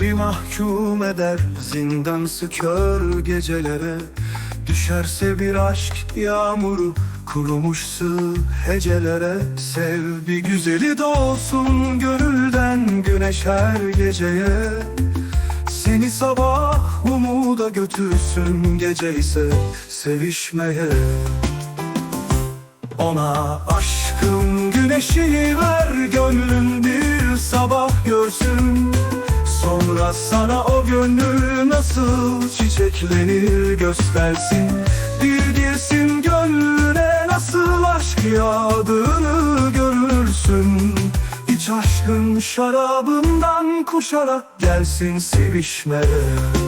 mahkum eder Zindansı kör gecelere. Düşerse bir aşk yağmuru Kurumuşsu hecelere. Sev bir güzeli doğsun Gönülden güneş her geceye. Seni sabah umuda götürsün Gece ise sevişmeye. Ona aşkın güneşini ver Gönlün bir sabah görsün Sonra sana o gönül nasıl çiçeklenir göstersin. Bir girsin gönlüne nasıl aşk yağdığını görürsün. İç aşkın şarabından kuşarak gelsin sevişmeye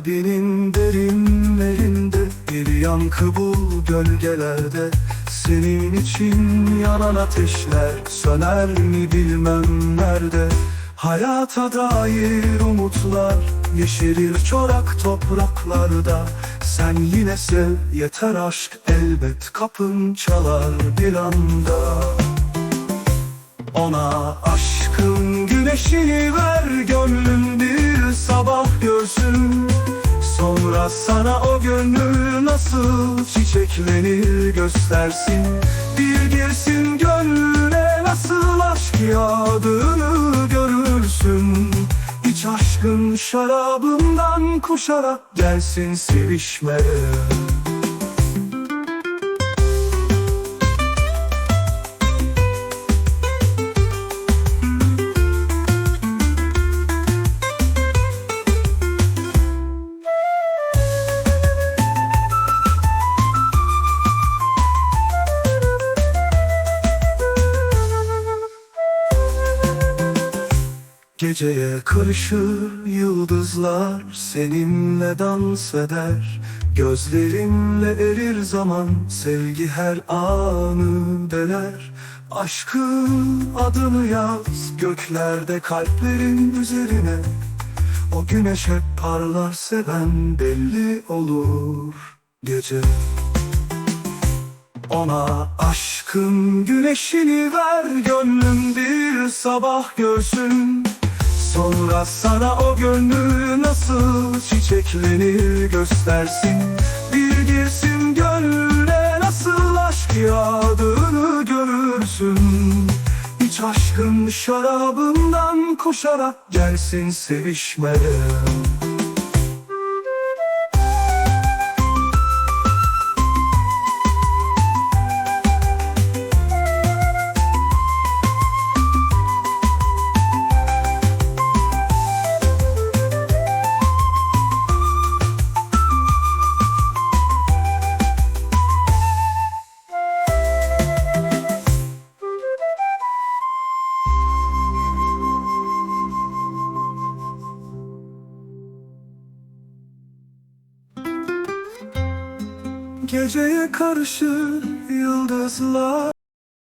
Kalbinin derinlerinde bir yankı bul gölgelerde. Senin için yanan ateşler söner mi bilmem nerede. Hayata dair umutlar yeşerir çorak topraklarda. Sen yine sev yeter aşk elbet kapın çalar bir anda. Ona aşkın güneşini ver Gönlün bir sabah görsün Sonra sana o gönül nasıl çiçeklenir göstersin. Bir girsin gönlüne nasıl aşk yağdığını görürsün. İç aşkın şarabından kuşarak gelsin sevişmeye Geceye karışır yıldızlar Seninle dans eder. Gözlerimle erir zaman Sevgi her anı deler. Aşkın adını yaz Göklerde kalplerin üzerine. O güneş hep parlar seven Belli olur gece. Ona aşkın güneşini ver Gönlün bir sabah görsün Sonra sana o gönlü nasıl çiçeklenir göstersin. Bir girsin gönlüne nasıl aşk yağdığını görürsün. İç aşkın şarabından koşarak gelsin sevişmeye Geceye karışır yıldızlar